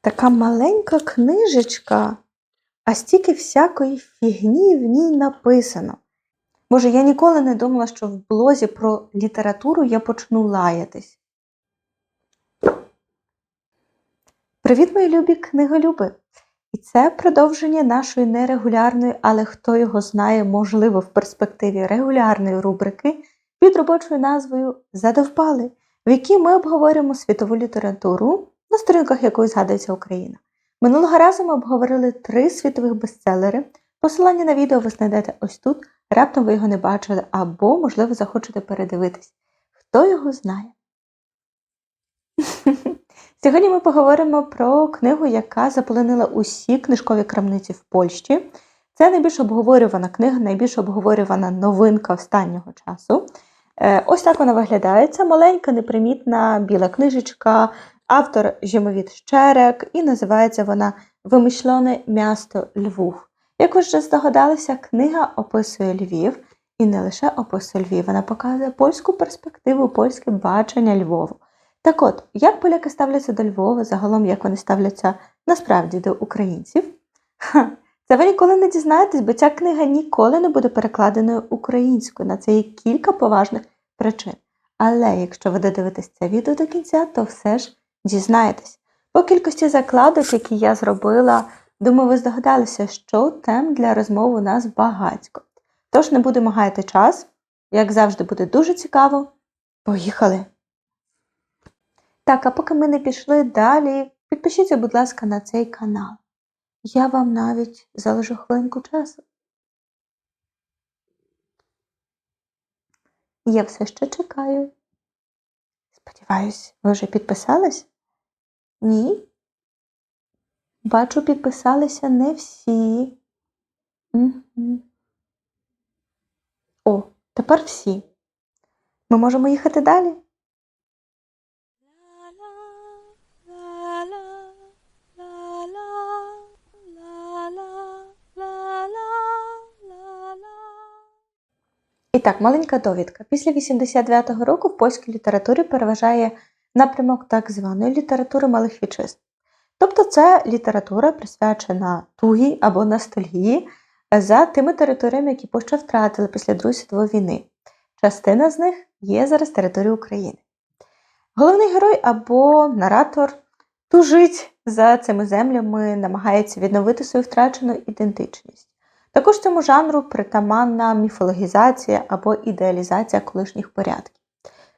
Така маленька книжечка, а стільки всякої фігні в ній написано. Боже, я ніколи не думала, що в блозі про літературу я почну лаятись. Привіт, мої любі книголюби! І це продовження нашої нерегулярної, але хто його знає, можливо, в перспективі регулярної рубрики під робочою назвою Задовпали, в якій ми обговорюємо світову літературу, на сторінках якої згадується Україна. Минулого разу ми обговорили три світових бестселери. Посилання на відео ви знайдете ось тут. Раптом ви його не бачили, або, можливо, захочете передивитись. Хто його знає? Сьогодні ми поговоримо про книгу, яка заполонила усі книжкові крамниці в Польщі. Це найбільш обговорювана книга, найбільш обговорювана новинка останнього часу. Е, Ось так вона виглядає. Це маленька, непримітна біла книжечка, автор Жимовіт Щерек, і називається вона Вимишльоне місто Львов. Як ви вже здогадалися, книга описує Львів і не лише описує Львів, вона показує польську перспективу, польське бачення Львову. Так от, як поляки ставляться до Львова, загалом як вони ставляться насправді до українців? Ха, це ви ніколи не дізнаєтесь, бо ця книга ніколи не буде перекладеною українською. На це є кілька поважних причин. Але якщо ви додивитесь це відео до кінця, то все ж дізнаєтесь. По кількості закладок, які я зробила, думаю, ви здогадалися, що тем для розмов у нас багатько. Тож не будемо гаяти час, як завжди буде дуже цікаво. Поїхали! Так, а поки ми не пішли далі, підпишіться, будь ласка, на цей канал. Я вам навіть залишу хвилинку часу. Я все ще чекаю. Сподіваюсь, ви вже підписались? Ні? Бачу, підписалися не всі. Угу. О, тепер всі. Ми можемо їхати далі? Так, маленька довідка. Після 89-го року в польській літературі переважає напрямок так званої літератури малих вітчизн. Тобто це література присвячена тугі або ностальгії за тими територіями, які Польща втратила після Другої світової війни. Частина з них є зараз територією України. Головний герой або наратор тужить за цими землями, намагається відновити свою втрачену ідентичність. Також цьому жанру притаманна міфологізація або ідеалізація колишніх порядків.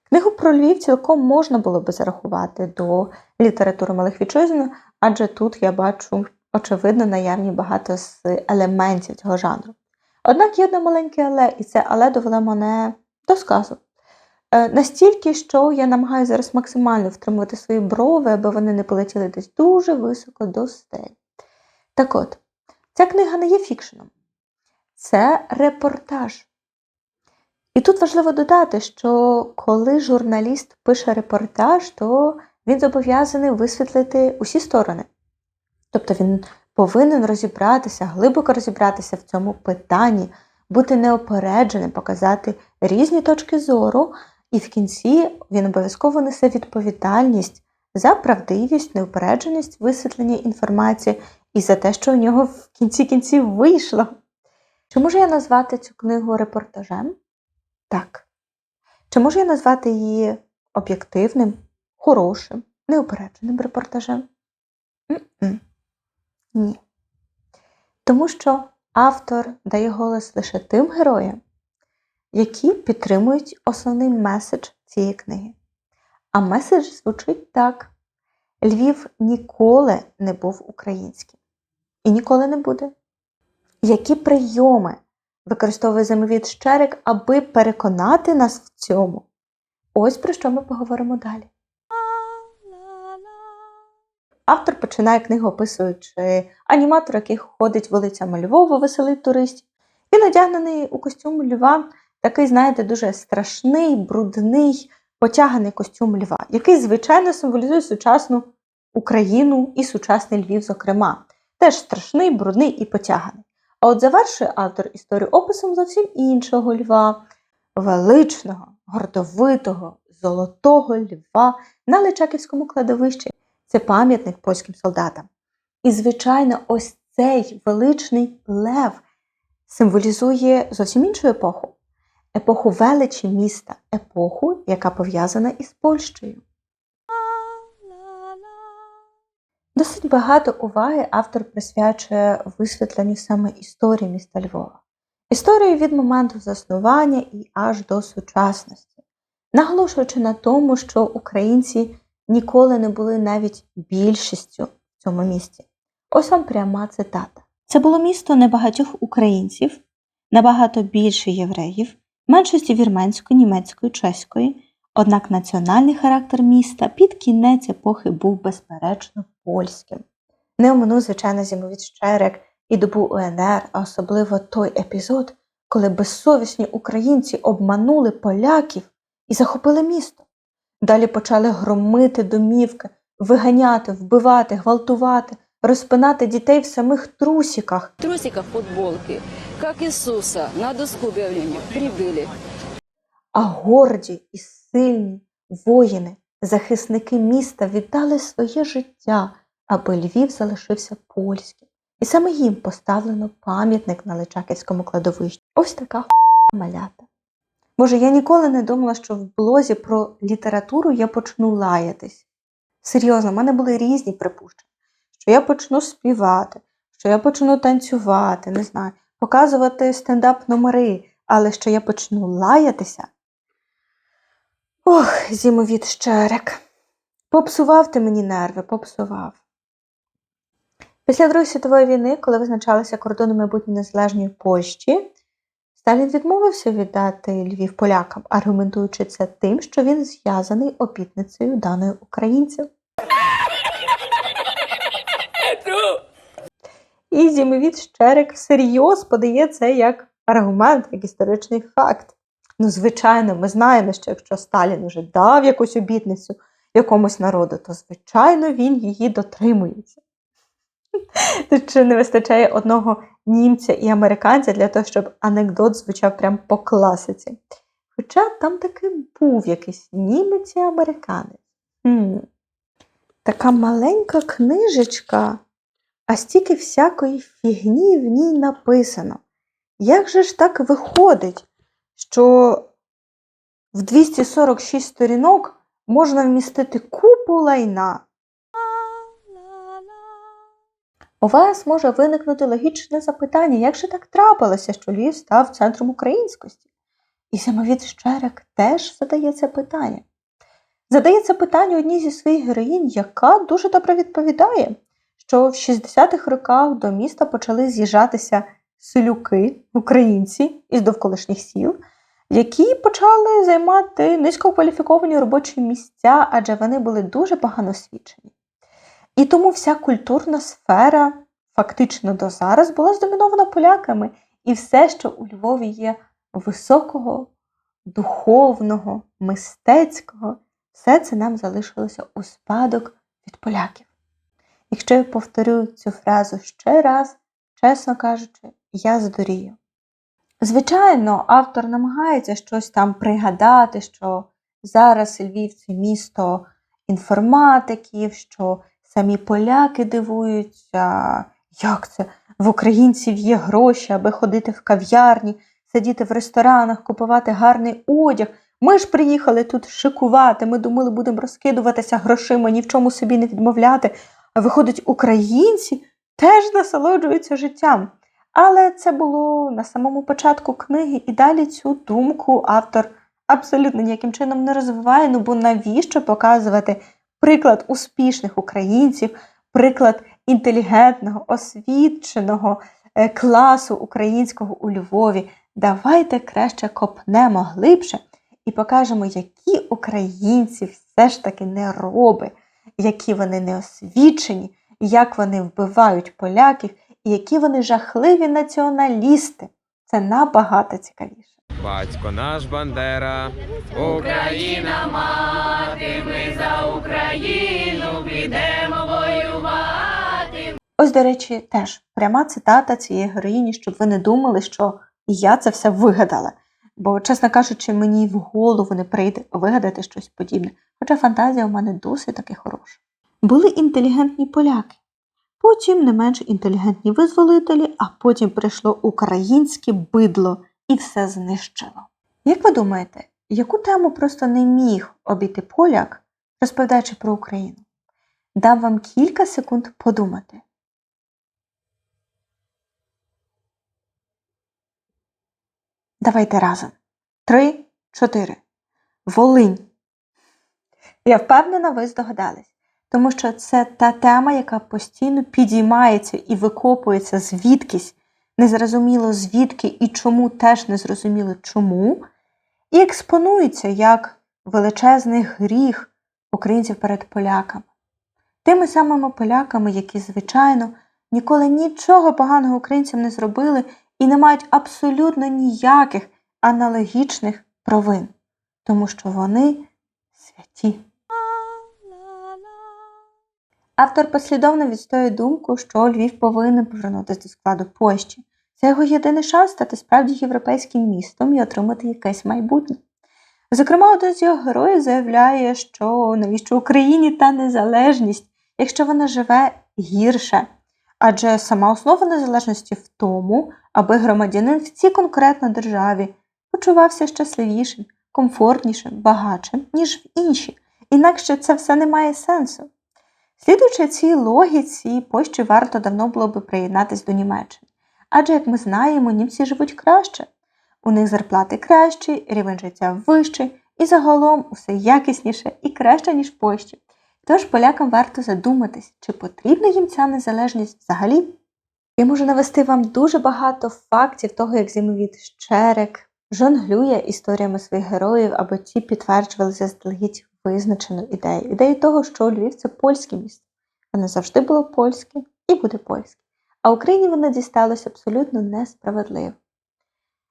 Книгу про Львів цілком можна було би зарахувати до літератури малих вітчизн, адже тут я бачу, очевидно, наявні багато з елементів цього жанру. Однак є одне маленьке але, і це але довело мене до сказу. Е, настільки, що я намагаюся зараз максимально втримувати свої брови, аби вони не полетіли десь дуже високо до стелі. Так от, ця книга не є фікшеном, це репортаж. І тут важливо додати, що коли журналіст пише репортаж, то він зобов'язаний висвітлити усі сторони. Тобто він повинен розібратися, глибоко розібратися в цьому питанні, бути неопередженим, показати різні точки зору, і в кінці він обов'язково несе відповідальність за правдивість, неупередженість висвітлення інформації і за те, що у нього в кінці кінців вийшло. Чи можу я назвати цю книгу репортажем? Так. Чи можу я назвати її об'єктивним, хорошим, неупередженим репортажем? М-м. Ні. Тому що автор дає голос лише тим героям, які підтримують основний меседж цієї книги. А меседж звучить так: Львів ніколи не був українським і ніколи не буде. Які прийоми використовує землевід Щерик, аби переконати нас в цьому? Ось про що ми поговоримо далі. Автор починає книгу, описуючи аніматор, який ходить вулицями Львова, веселить туристів. Він одягнений у костюм льва, такий, знаєте, дуже страшний, брудний, потяганий костюм льва, який, звичайно, символізує сучасну Україну і сучасний Львів, зокрема. Теж страшний, брудний і потяганий. А от завершує автор історію описом зовсім іншого льва, величного, гордовитого, золотого льва на Личаківському кладовищі. Це пам'ятник польським солдатам. І, звичайно, ось цей величний лев символізує зовсім іншу епоху епоху величі міста, епоху, яка пов'язана із Польщею. Досить багато уваги автор присвячує висвітленню саме історії міста Львова. Історію від моменту заснування і аж до сучасності, наголошуючи на тому, що українці ніколи не були навіть більшістю в цьому місті. Ось вам пряма цитата. Це було місто небагатьох українців, набагато більше євреїв, меншості вірменської, німецької, чеської, однак національний характер міста під кінець епохи був безперечно польським. Не оминув, звичайно, зімовіт Щерек і добу УНР, а особливо той епізод, коли безсовісні українці обманули поляків і захопили місто. Далі почали громити домівки, виганяти, вбивати, гвалтувати, розпинати дітей в самих трусіках. В трусиках футболки, как Иисуса, на доску объявления прибыли. А горді і сильні воїни, захисники міста віддали своє життя, аби Львів залишився польським. І саме їм поставлено пам'ятник на Личаківському кладовищі. Ось така малята. Боже, я ніколи не думала, що в блозі про літературу я почну лаятись. Серйозно, в мене були різні припущення, що я почну співати, що я почну танцювати, не знаю, показувати стендап-номери, але що я почну лаятися. Ох, зімовіт щерек. Попсував ти мені нерви, попсував. Після Другої світової війни, коли визначалися кордони майбутньої незалежної Польщі, Сталін відмовився віддати Львів полякам, аргументуючи це тим, що він зв'язаний обітницею даною українців. І зімовіт Щерик всерйоз подає це як аргумент, як історичний факт. Ну, звичайно, ми знаємо, що якщо Сталін вже дав якусь обітницю якомусь народу, то, звичайно, він її дотримується. Тут ще не вистачає одного німця і американця для того, щоб анекдот звучав прям по класиці. Хоча там таки був якийсь німець і американець. Хм. Така маленька книжечка, а стільки всякої фігні в ній написано. Як же ж так виходить, що в 246 сторінок можна вмістити купу лайна? У вас може виникнути логічне запитання, як же так трапилося, що Львів став центром українськості? І самовід Щерек теж задає це питання. Задає це питання одній зі своїх героїнь, яка дуже добре відповідає, що в 60-х роках до міста почали з'їжджатися селюки, українці із довколишніх сіл, які почали займати низькокваліфіковані робочі місця, адже вони були дуже погано освічені. І тому вся культурна сфера фактично до зараз була здомінована поляками, і все, що у Львові є високого, духовного, мистецького, все це нам залишилося у спадок від поляків. Якщо я повторю цю фразу ще раз, чесно кажучи, я здурію. Звичайно, автор намагається щось там пригадати, що зараз Львів це місто інформатиків, що самі поляки дивуються, як це в українців є гроші, аби ходити в кав'ярні, сидіти в ресторанах, купувати гарний одяг. Ми ж приїхали тут шикувати, ми думали, будемо розкидуватися грошима, ні в чому собі не відмовляти. А виходить, українці теж насолоджуються життям. Але це було на самому початку книги, і далі цю думку автор абсолютно ніяким чином не розвиває. Ну бо навіщо показувати приклад успішних українців, приклад інтелігентного, освіченого е, класу українського у Львові? Давайте краще копнемо глибше і покажемо, які українці все ж таки не роби, які вони неосвічені, як вони вбивають поляків і які вони жахливі націоналісти. Це набагато цікавіше. Батько наш Бандера, Україна мати, ми за Україну підемо воювати. Ось, до речі, теж пряма цитата цієї героїні, щоб ви не думали, що я це все вигадала. Бо, чесно кажучи, мені в голову не прийде вигадати щось подібне. Хоча фантазія у мене досить таки хороша. були інтелігентні поляки, потім не менш інтелігентні визволителі, а потім прийшло українське бидло і все знищило. Як ви думаєте, яку тему просто не міг обійти поляк, розповідаючи про Україну? Дам вам кілька секунд подумати. Давайте разом. Три, чотири. Волинь. Я впевнена, ви здогадались, тому що це та тема, яка постійно підіймається і викопується звідкись, незрозуміло звідки і чому теж незрозуміло чому, і експонується як величезний гріх українців перед поляками. Тими самими поляками, які, звичайно, ніколи нічого поганого українцям не зробили і не мають абсолютно ніяких аналогічних провин, тому що вони святі. Автор послідовно відстоює думку, що Львів повинен повернутися до складу Польщі. Це його єдиний шанс стати справді європейським містом і отримати якесь майбутнє. Зокрема, один з його героїв заявляє, що навіщо Україні та незалежність, якщо вона живе гірше. Адже сама основа незалежності в тому, аби громадянин в цій конкретно державі почувався щасливішим, комфортнішим, багатшим, ніж в іншій. Інакше це все не має сенсу. Слідуючи цій логіці, Польщі варто давно було би приєднатись до Німеччини. Адже, як ми знаємо, німці живуть краще. У них зарплати кращі, рівень життя вищий, і загалом усе якісніше і краще, ніж в Польщі. Тож полякам варто задуматись, чи потрібна їм ця незалежність взагалі. Я можу навести вам дуже багато фактів того, як зимовіт Щерек жонглює історіями своїх героїв, аби ті підтверджували заздалегідь визначену ідею. Ідею того, що Львів це польське місто. Воно завжди було польське і буде польське. А Україні воно дісталося абсолютно несправедливо.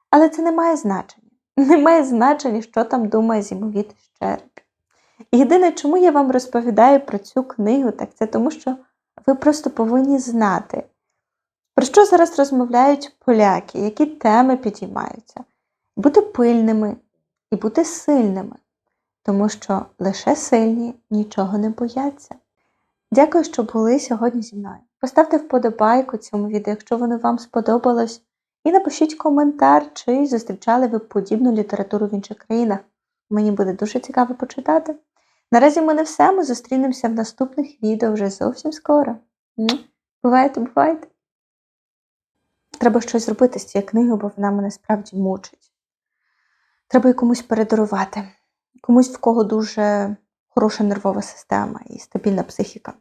Але це не має значення. Не має значення, що там думає зімовіт Щерик. Єдине, чому я вам розповідаю про цю книгу, так це тому, що ви просто повинні знати, про що зараз розмовляють поляки, які теми підіймаються. Бути пильними і бути сильними, тому що лише сильні нічого не бояться. Дякую, що були сьогодні зі мною. Поставте вподобайку цьому відео, якщо воно вам сподобалось, і напишіть коментар, чи зустрічали ви подібну літературу в інших країнах. Мені буде дуже цікаво почитати. Наразі в мене все. Ми зустрінемося в наступних відео вже зовсім скоро. Бувайте, бувайте. Треба щось зробити з цією книгою, бо вона мене справді мучить. Треба її комусь передарувати. Комусь, в кого дуже хороша нервова система і стабільна психіка.